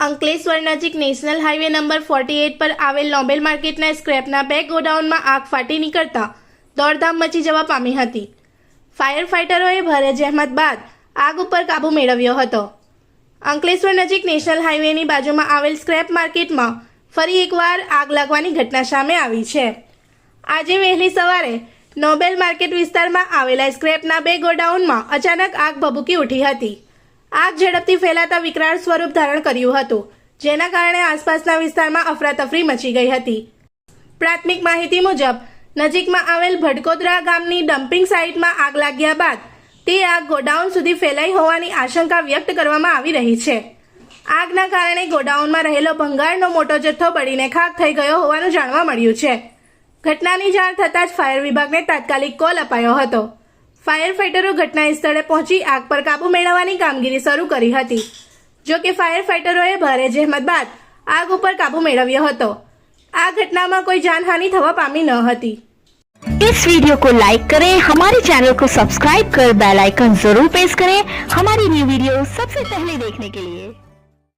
અંકલેશ્વર નજીક national highway number forty eight પર આવેલ નોબેલ માર્કેટના સ્ક્રેપના બે ગોડાઉનમાં આગ ફાટી નીકળતા દોડધામ મચી જવા પામી હતી. ફાયર ફાઇટરોએ ભારે જહેમત બાદ આગ ઉપર કાબૂ મેળવ્યો હતો. અંકલેશ્વર નજીક નેશનલ હાઈવેની બાજુમાં આવેલ સ્ક્રેપ માર્કેટમાં ફરી એકવાર આગ લાગવાની ઘટના સામે આવી છે. આજે વહેલી સવારે નોબેલ માર્કેટ વિસ્તારમાં આવેલા સ્ક્રેપના બે ગોડાઉનમાં અચાનક આગ ભભૂકી ઉઠી હતી. આગ ઝડપથી ફેલાતા વિકરાળ સ્વરૂપ ધારણ કર્યું હતું, જેના કારણે આસપાસના વિસ્તારમાં અફરાતફરી મચી ગઈ હતી. પ્રાથમિક માહિતી મુજબ, નજીકમાં આવેલ ભડકોદરા ગામની ડમ્પિંગ સાઇટમાં આગ લાગ્યા બાદ, તે આગ ગોડાઉન સુધી ફેલાઈ હોવાની આશંકા વ્યક્ત કરવામાં આવી રહી છે. આગના કારણે ગોડાઉનમાં રહેલો ભંગારનો મોટો જથ્થો બળીને ખાક થઈ ગયો હોવાનું જાણવા મળ્યું છે. ઘટનાની જાણ થતાં જ ફાયર વિભાગને તાત્કાલિક કોલ અપાયો હતો. ફાયર ફાઇટરો ઘટના સ્થળે પહોંચી આગ પર કાબૂ મેળવવાની કામગીરી શરૂ કરી હતી જો કે ફાયર ફાઇટરોએ ભારે જહેમત બાદ આગ ઉપર કાબૂ મેળવ્યો હતો આ ઘટનામાં કોઈ જાનહાનિ થવા પામી ન હતી इस वीडियो को लाइक करें हमारे चैनल को सब्सक्राइब कर बेल आइकन जरूर प्रेस करें हमारी न्यू वीडियो सबसे पहले देखने के लिए